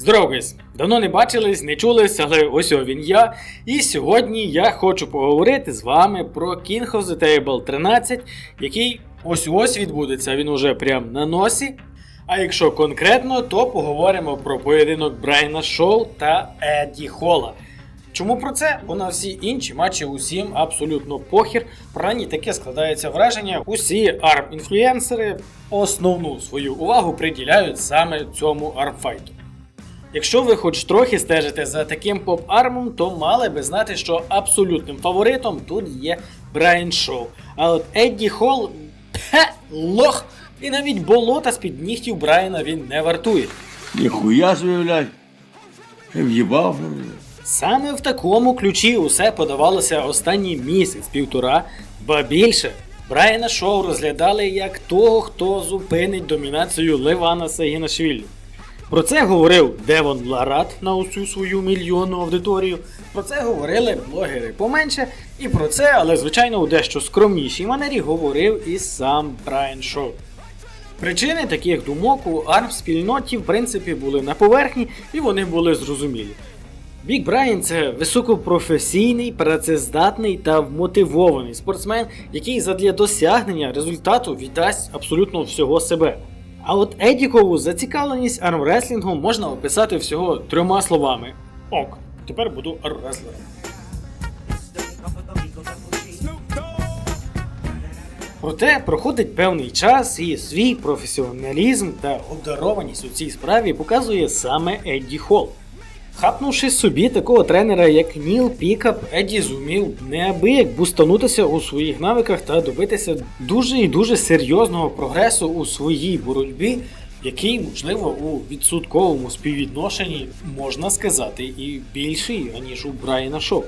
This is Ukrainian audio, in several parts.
Здорово, гайс! Давно не бачились, не чулись, але ось він я. І сьогодні я хочу поговорити з вами про King of the Table 13, який ось ось відбудеться, він уже прям на носі. А якщо конкретно, то поговоримо про поєдинок Брайана Шоу та Едді Холла. Чому про це? Бо на всі інші матчі усім абсолютно похір. Принаймні таке складається враження. Усі арм-інфлюенсери основну свою увагу приділяють саме цьому армфайту. Якщо ви хоч трохи стежите за таким поп-армом, то мали би знати, що абсолютним фаворитом тут є Брайан Шоу. А от Едді Холл пе, лох, і навіть болота з-під нігтів Брайана він не вартує. Ніхуя блядь. В'їбав. Саме в такому ключі усе подавалося останній місяць-півтора, ба більше. Брайана Шоу розглядали як того, хто зупинить домінацію Левана Сагінашвілі. Про це говорив Девон Ларат на усю свою мільйонну аудиторію. Про це говорили блогери поменше. І про це, але звичайно, у дещо скромнішій манері говорив і сам Брайан Шоу. Причини таких думок у арм-спільноті в принципі були на поверхні і вони були зрозумілі. Бік Брайан це високопрофесійний, працездатний та вмотивований спортсмен, який задля досягнення результату віддасть абсолютно всього себе. А от Едікову зацікавленість армреслінгом можна описати всього трьома словами: Ок, тепер буду армреслером. Проте проходить певний час і свій професіоналізм та обдарованість у цій справі показує саме Едді Холл. Хапнувши собі такого тренера, як Ніл Пікап, Еді зумів неабияк бустанутися у своїх навиках та добитися дуже і дуже серйозного прогресу у своїй боротьбі, який, можливо, у відсотковому співвідношенні можна сказати і більший, аніж у Брайана Шоу.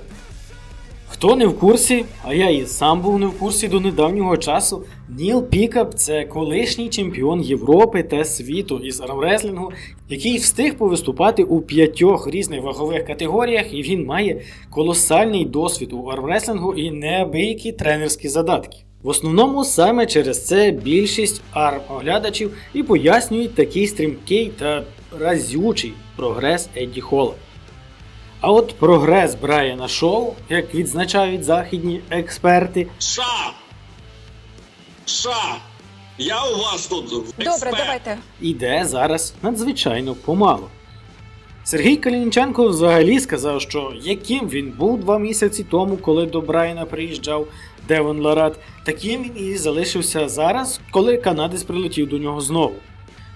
Хто не в курсі, а я і сам був не в курсі до недавнього часу, Ніл Пікап це колишній чемпіон Європи та світу із армреслінгу, який встиг повиступати у п'ятьох різних вагових категоріях, і він має колосальний досвід у армреслінгу і неабиякі тренерські задатки. В основному саме через це більшість арм-оглядачів і пояснюють такий стрімкий та разючий прогрес Едді Холла. А от прогрес Брайана Шоу, як відзначають західні експерти, Ша! Ша! Я у вас тут Добре, давайте. іде зараз надзвичайно помало. Сергій Калінченко взагалі сказав, що яким він був два місяці тому, коли до Брайана приїжджав Девон Ларат, таким він і залишився зараз, коли канадець прилетів до нього знову.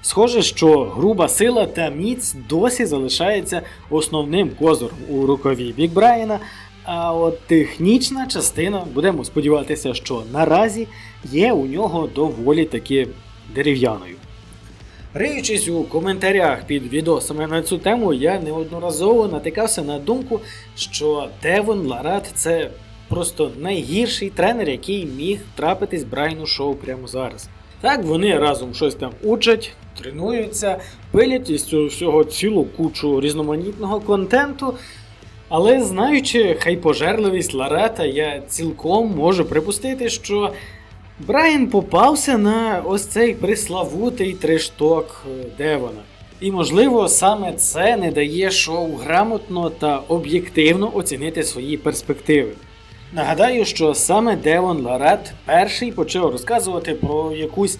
Схоже, що груба сила та міць досі залишається основним козором у рукаві Бік Брайана. А от технічна частина, будемо сподіватися, що наразі є у нього доволі таки дерев'яною. Риючись у коментарях під відосами на цю тему, я неодноразово натикався на думку, що Девон Ларат це просто найгірший тренер, який міг трапитись Брайну Шоу прямо зараз. Так, вони разом щось там учать, тренуються, пилять із цього всього цілу кучу різноманітного контенту. Але знаючи хайпожерливість Ларета, я цілком можу припустити, що Брайан попався на ось цей приславутий трешток е, Девона. І, можливо, саме це не дає шоу грамотно та об'єктивно оцінити свої перспективи. Нагадаю, що саме Девон Ларет перший почав розказувати про якусь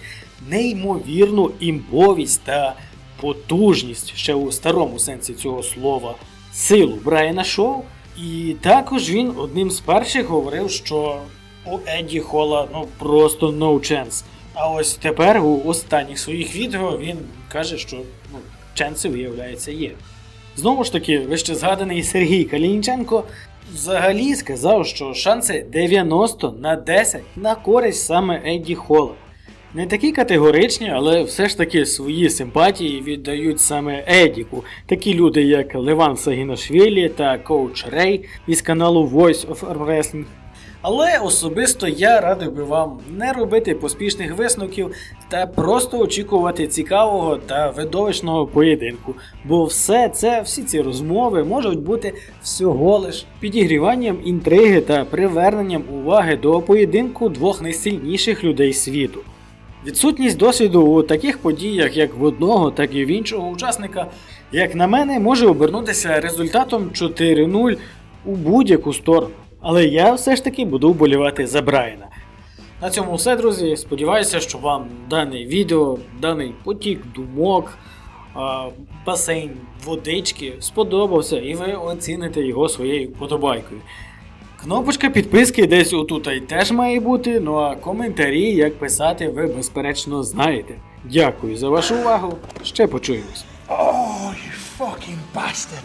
неймовірну імбовість та потужність ще у старому сенсі цього слова силу Брайана Шоу. І також він одним з перших говорив, що у Едді Холла ну просто no chance. А ось тепер у останніх своїх відео він каже, що ну, ченси, виявляється, є. Знову ж таки, вище згаданий Сергій Калінченко взагалі сказав, що шанси 90 на 10 на користь саме Едді Холла. Не такі категоричні, але все ж таки свої симпатії віддають саме Едіку. Такі люди, як Леван Сагінашвілі та коуч Рей із каналу Voice of Wrestling. Але особисто я радив би вам не робити поспішних висновків та просто очікувати цікавого та видовищного поєдинку, бо все це, всі ці розмови можуть бути всього лиш підігріванням інтриги та приверненням уваги до поєдинку двох найсильніших людей світу. Відсутність досвіду у таких подіях, як в одного, так і в іншого учасника, як на мене, може обернутися результатом 4-0 у будь-яку сторону. Але я все ж таки буду вболівати за Брайана. На цьому все, друзі. Сподіваюся, що вам дане відео, даний потік думок, басейн водички сподобався і ви оціните його своєю подобайкою. Кнопочка підписки десь отут і теж має бути, ну а коментарі, як писати, ви безперечно знаєте. Дякую за вашу увагу. Ще почуємось. Oh, you fucking bastard.